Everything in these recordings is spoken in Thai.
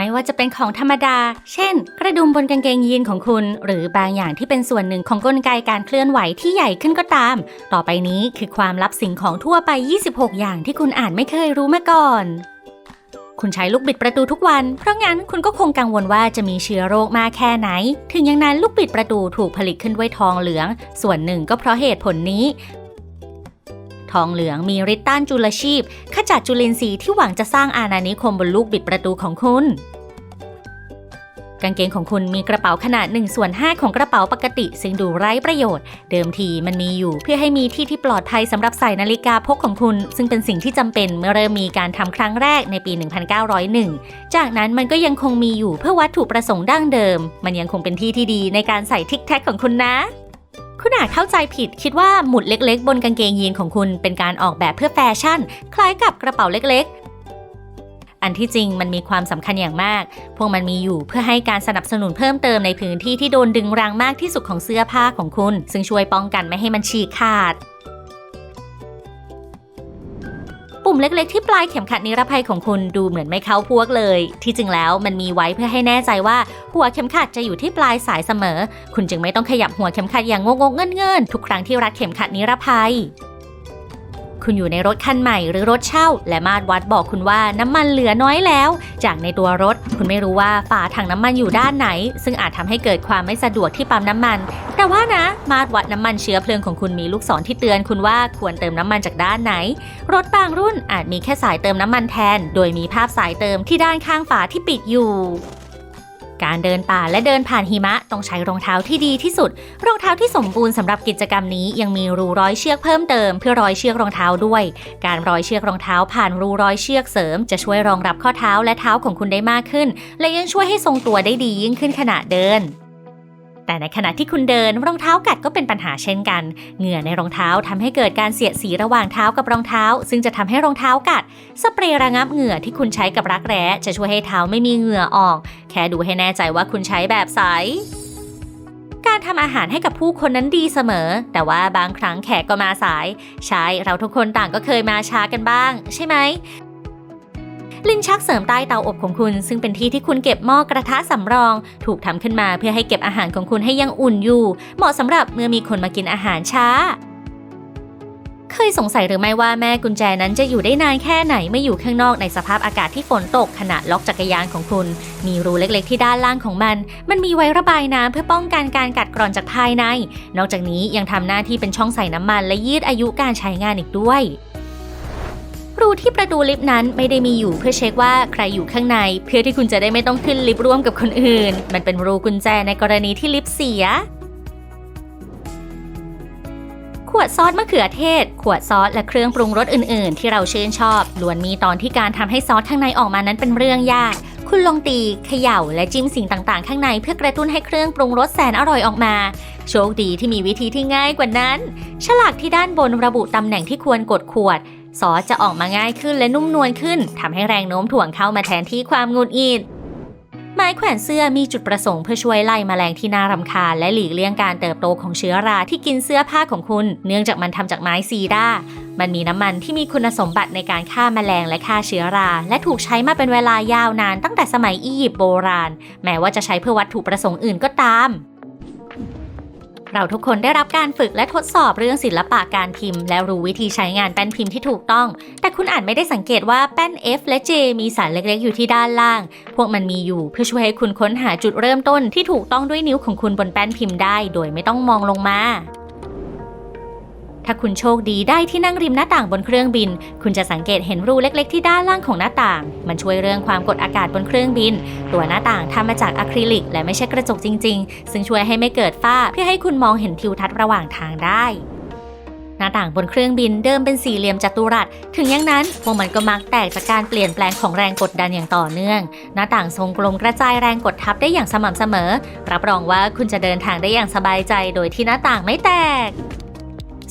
ไม่ว่าจะเป็นของธรรมดา เช่น กระดุมบนกางเกงยีนของคุณ หรือบางอย่างที่เป็นส่วนหนึ่งของกลไกการเคลื่อนไหวที่ใหญ่ขึ้นก็ตาม ต่อไปนี้คือความลับสิ่งของทั่วไป 26 อย่างที่คุณอาจไม่เคยรู้มาก่อนคุณใช้ลูกบิดประตูทุกวัน เพราะงั้นคุณก็คงกังวลว่าจะมีเชื้อโรคมากแค่ไหน ถึงอย่างนั้นลูกบิดประตูถูกผลิตขึ้นด้วยทองเหลือง ส่วนหนึ่งก็เพราะเหตุผลนี้ ทองเหลืองมีฤทธิ์ต้านจุลชีพ ขจัดจุลินทรีย์ที่หวังจะสร้างอาณานิคมบนลูกบิดประตูของคุณกางเกงของคุณมีกระเป๋าขนาด1ส่วน5ของกระเป๋าปกติ ซึ่งดูไร้ประโยชน์ เดิมทีมันมีอยู่เพื่อให้มีที่ที่ปลอดภัยสำหรับใส่นาฬิกาพกของคุณ ซึ่งเป็นสิ่งที่จำเป็นเมื่อเริ่มมีการทำครั้งแรกในปี 1901 จากนั้นมันก็ยังคงมีอยู่เพื่อวัตถุประสงค์ดั้งเดิม มันยังคงเป็นที่ที่ดีในการใส่ทิกแท็กของคุณนะ คุณอาจเข้าใจผิดคิดว่าหมุดเล็ก ๆ บนกางเกงยีนของคุณเป็นการออกแบบเพื่อแฟชั่น คล้ายกับกระเป๋าเล็กๆ อันที่จริงมันมีความสำคัญอย่างมาก พวกมันมีอยู่เพื่อให้การสนับสนุนเพิ่มเติมในพื้นที่ที่โดนดึงรั้งมากที่สุดของเสื้อผ้าของคุณ ซึ่งช่วยป้องกันไม่ให้มันฉีกขาด มเล็กๆที่ปลายเข็มขัดนิรภัยของคุณดูเหมือนไม่เข้าพวกเลย ที่จริงแล้วมันมีไว้เพื่อให้แน่ใจว่าหัวเข็มขัดจะอยู่ที่ปลายสายเสมอ คุณจึงไม่ต้องขยับหัวเข็มขัดอย่างงงๆเงินๆทุกครั้งที่รัดเข็มขัดนิรภัย คุณอยู่ในรถคันใหม่หรือรถเช่า และมาดวัดบอกคุณว่าน้ำมันเหลือน้อยแล้ว จากในตัวรถ คุณไม่รู้ว่าฝาถังน้ำมันอยู่ด้านไหน ซึ่งอาจทำให้เกิดความไม่สะดวกที่ปั๊มน้ำมัน แต่ว่านะ มาดวัดน้ำมันเชื้อเพลิงของคุณมีลูกศรที่เตือนคุณว่าควรเติมน้ำมันจากด้านไหน รถบางรุ่นอาจมีแค่สายเติมน้ำมันแทน โดยมีภาพสายเติมที่ด้านข้างฝาที่ปิดอยู่ การเดินป่าและเดินผ่านหิมะต้องใช้รองเท้าที่ดีที่สุด รองเท้าที่สมบูรณ์สำหรับกิจกรรมนี้ยังมีรูร้อยเชือกเพิ่มเติมเพื่อร้อยเชือกรองเท้าด้วย การร้อยเชือกรองเท้าผ่านรูร้อยเชือกเสริม จะช่วยรองรับข้อเท้าและเท้าของคุณได้มากขึ้น และยังช่วยให้ทรงตัวได้ดียิ่งขึ้นขณะเดิน แต่ในขณะที่คุณเดินรองเท้ากัดก็เป็นปัญหาเช่นกัน เหงื่อในรองเท้าทำให้เกิดการเสียดสีระหว่างเท้ากับรองเท้า ซึ่งจะทำให้รองเท้ากัด สเปรย์ระงับเหงื่อที่คุณใช้กับรักแร้จะช่วยให้เท้าไม่มีเหงื่อออก แค่ดูให้แน่ใจว่าคุณใช้แบบใสการทำอาหารให้กับผู้คนนั้นดีเสมอ แต่ว่าบางครั้งแขกก็มาสาย ใช่ เราทุกคนต่างก็เคยมาช้ากันบ้าง ใช่ไหม ลิ้นชักเสริมใต้เตาอบของคุณ ซึ่งเป็นที่ที่คุณเก็บหม้อกระทะสำรอง ถูกทำขึ้นมาเพื่อให้เก็บอาหารของคุณให้ยังอุ่นอยู่ เหมาะสำหรับเมื่อมีคนมากินอาหารช้า เคยสงสัยหรือไม่ว่าแม่กุญแจนั้นจะอยู่ได้นานแค่ไหนไม่อยู่ข้างนอกในสภาพอากาศที่ฝนตกขณะล็อกจักรยานของคุณ มีรูเล็กๆที่ด้านล่างของมัน มันมีไว้ระบายน้ำเพื่อป้องกันการกัดกร่อนจากภายใน นอกจากนี้ยังทำหน้าที่เป็นช่องใส่น้ำมันและยืดอายุการใช้งานอีกด้วย รูที่ประตูลิฟต์นั้นไม่ได้มีอยู่เพื่อเช็คว่าใครอยู่ข้างใน เพื่อที่คุณจะได้ไม่ต้องขึ้นลิฟต์ร่วมกับคนอื่น มันเป็นรูกุญแจในกรณีที่ลิฟต์เสีย ขวดซอสมะเขือเทศ ขวดซอสและเครื่องปรุงรสอื่น ๆ ที่เราชื่นชอบล้วนมีตอนที่การทำให้ซอสข้างในออกมานั้นเป็นเรื่องยาก คุณลงตีเขย่า และจิ้มสิ่งต่างๆ ข้างในเพื่อกระตุ้นให้เครื่องปรุงรสแสนอร่อยออกมาโชคดีที่มีวิธีที่ง่ายกว่านั้น ฉลากที่ด้านบนระบุตำแหน่งที่ควรกดขวด ซอสจะออกมาง่ายขึ้นและนุ่มนวลขึ้นทำให้แรงโน้มถ่วงเข้ามาแทนที่ความงุดหงิดไม้แขวนเสื้อมีจุดประสงค์เพื่อช่วยไล่แมลงที่น่ารำคาญและหลีกเลี่ยงการเติบโตของเชื้อราที่กินเสื้อผ้าของคุณ เนื่องจากมันทำจากไม้ซีดามันมีน้ำมันที่มีคุณสมบัติในการฆ่าแมลงและฆ่าเชื้อรา และถูกใช้มาเป็นเวลายาวนานตั้งแต่สมัยอียิปต์โบราณ แม้ว่าจะใช้เพื่อวัตถุประสงค์อื่นก็ตาม เราทุกคนได้รับการฝึกและทดสอบเรื่องศิลปะการพิมพ์ และรู้วิธีใช้งานแป้นพิมพ์ที่ถูกต้อง แต่คุณอาจไม่ได้สังเกตว่าแป้น F และ J มีสารเล็กๆ อยู่ที่ด้านล่าง พวกมันมีอยู่เพื่อช่วยให้คุณค้นหาจุดเริ่มต้นที่ถูกต้องด้วยนิ้วของคุณบนแป้นพิมพ์ได้ โดยไม่ต้องมองลงมา ถ้าคุณโชคดีได้ที่นั่งริมหน้าต่างบนเครื่องบิน คุณจะสังเกตเห็นรูเล็กๆที่ด้านล่างของหน้าต่าง มันช่วยเรื่องความกดอากาศบนเครื่องบิน ตัวหน้าต่างทำมาจากอะคริลิก และไม่ใช่กระจกจริง ๆ ซึ่งช่วยให้ไม่เกิดฝ้าเพื่อให้คุณมองเห็นทิวทัศน์ระหว่างทางได้หน้าต่างบนเครื่องบินเดิมเป็นสี่เหลี่ยมจัตุรัส ถึงอย่างนั้นพวกมันก็มักแตกจากการเปลี่ยนแปลงของแรงกดดันอย่างต่อเนื่อง หน้าต่างทรงกลมกระจายแรงกดทับได้อย่างสม่ำเสมอ รับรองว่าคุณจะเดินทางได้อย่างสบายใจโดยที่หน้าต่างไม่แตก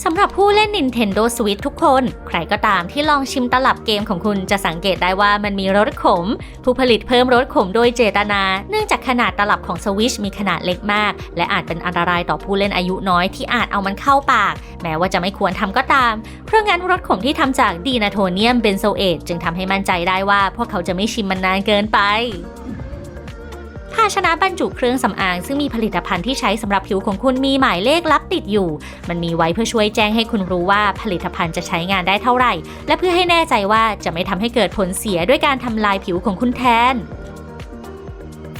สำหรับผู้เล่น Nintendo Switch ทุกคน ใครก็ตามที่ลองชิมตลับเกมของคุณจะสังเกตได้ว่ามันมีรสขม ผู้ผลิตเพิ่มรสขมโดยเจตนา เนื่องจากขนาดตลับของ Switch มีขนาดเล็กมาก และอาจเป็นอันตรายต่อผู้เล่นอายุน้อยที่อาจเอามันเข้าปาก แม้ว่าจะไม่ควรทำก็ตาม เพราะงั้นรสขมที่ทำจากดีนาโทเนียมเบนโซเอตจึงทำให้มั่นใจได้ว่าพวกเขาจะไม่ชิมมันนานเกินไป ภาชนะบรรจุเครื่องสำอาง ซึ่งมีผลิตภัณฑ์ที่ใช้สำหรับผิวของคุณมีหมายเลขลับติดอยู่ มันมีไว้เพื่อช่วยแจ้งให้คุณรู้ว่าผลิตภัณฑ์จะใช้งานได้เท่าไหร่ และเพื่อให้แน่ใจว่าจะไม่ทำให้เกิดผลเสียด้วยการทำลายผิวของคุณแทน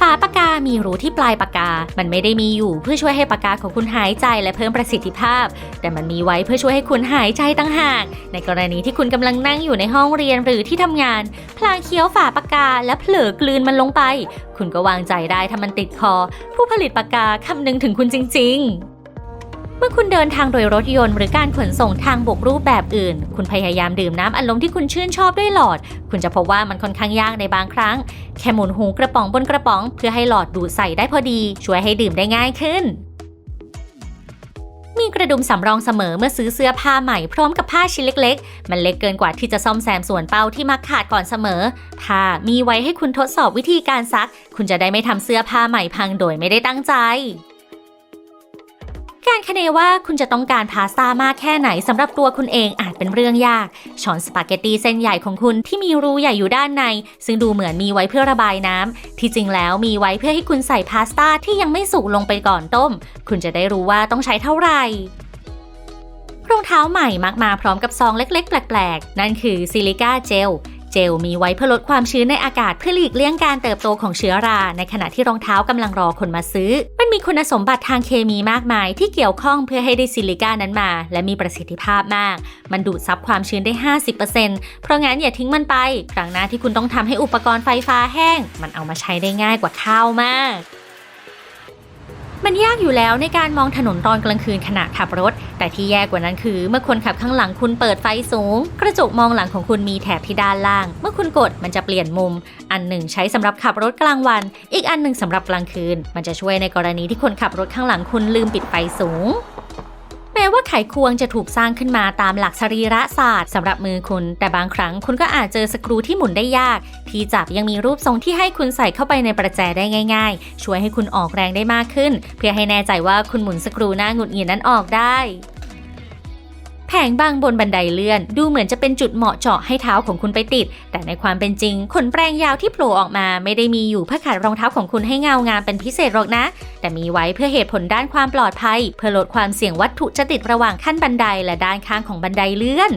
ฝาปากกา มีรูที่ปลายปากกา มันไม่ได้มีอยู่เพื่อช่วยให้ปากกาของคุณหายใจและเพิ่มประสิทธิภาพ แต่มันมีไว้เพื่อช่วยให้คุณหายใจตั้งหาก ในกรณีที่คุณกำลังนั่งอยู่ในห้องเรียนหรือที่ทำงาน พลางเคี้ยวฝาปากกา และเผลอกลืนมันลงไป คุณก็วางใจได้ถ้ามันติดคอ ผู้ผลิตปากกาคำนึงถึงคุณจริง ๆ เมื่อคุณเดินทางโดยรถยนต์หรือการขนส่งทางบกรูปแบบอื่น คุณพยายามดื่มน้ำอัดลมที่คุณชื่นชอบด้วยหลอด คุณจะพบว่ามันค่อนข้างยากในบางครั้ง แค่หมุนหูกระป๋องบนกระป๋อง เพื่อให้หลอดดูดใส่ได้พอดี ช่วยให้ดื่มได้ง่ายขึ้น มีกระดุมสำรองเสมอเมื่อซื้อเสื้อผ้าใหม่พร้อมกับผ้าชิ้นเล็ก ๆ มันเล็กเกินกว่าที่จะซ่อมแซมส่วนเป้าที่มักขาดก่อนเสมอ ถ้ามีไว้ให้คุณทดสอบวิธีการซัก คุณจะได้ไม่ทำเสื้อผ้าใหม่พังโดยไม่ได้ตั้งใจ การคะเนว่าคุณจะต้องการพาสต้ามากแค่ไหนสำหรับตัวคุณเองอาจเป็นเรื่องยาก ช้อนสปาเกตตีเส้นใหญ่ของคุณที่มีรูใหญ่อยู่ด้านใน ซึ่งดูเหมือนมีไว้เพื่อระบายน้ำ ที่จริงแล้วมีไว้เพื่อให้คุณใส่พาสต้าที่ยังไม่สุกลงไปก่อนต้ม คุณจะได้รู้ว่าต้องใช้เท่าไหร่รองเท้าใหม่มักมาพร้อมกับซองเล็ก ๆ แปลก ๆ นั่นคือซิลิก้าเจล จลมีไว้เพื่อลดความชื้นในอากาศเพื่อหลีกเลี่ยงการเติบโตของเชื้อรา ในขณะที่รองเท้ากำลังรอคนมาซื้อ มันมีคุณสมบัติทางเคมีมากมาย ที่เกี่ยวข้องเพื่อให้ได้ซิลิก้านั้นมา และมีประสิทธิภาพมาก มันดูดซับความชื้นได้ 50%เพราะงั้นอย่าทิ้งมันไป ครั้งหน้าที่คุณต้องทำให้อุปกรณ์ไฟฟ้าแห้ง มันเอามาใช้ได้ง่ายกว่าข้าวมาก มันยากอยู่แล้วในการมองถนนตอนกลางคืนขณะขับรถ แต่ที่แย่กว่านั้นคือ เมื่อคนขับข้างหลังคุณเปิดไฟสูง กระจกมองหลังของคุณมีแถบที่ด้านล่าง เมื่อคุณกดมันจะเปลี่ยนมุม อันหนึ่งใช้สำหรับขับรถกลางวัน อีกอันหนึ่งสำหรับกลางคืน มันจะช่วยในกรณีที่คนขับรถข้างหลังคุณลืมปิดไฟสูง แม้ว่าไขควงจะถูกสร้างขึ้นมาตามหลักสรีระศาสตร์สำหรับมือคุณ แต่บางครั้งคุณก็อาจเจอสกรูที่หมุนได้ยาก ที่จับยังมีรูปทรงที่ให้คุณใส่เข้าไปในประแจได้ง่าย ๆ ช่วยให้คุณออกแรงได้มากขึ้น เพื่อให้แน่ใจว่าคุณหมุนสกรูหน้าหงุดหงิดนั้นออกได้ แผงบางบนบันไดเลื่อน ดูเหมือนจะเป็นจุดเหมาะเจาะให้เท้าของคุณไปติด แต่ในความเป็นจริง ขนแปรงยาวที่โผล่ออกมาไม่ได้มีอยู่เพื่อขัดรองเท้าของคุณให้เงางามเป็นพิเศษหรอกนะ แต่มีไว้เพื่อเหตุผลด้านความปลอดภัย เพื่อลดความเสี่ยงวัตถุจะติดระหว่างขั้นบันไดและด้านข้างของบันไดเลื่อน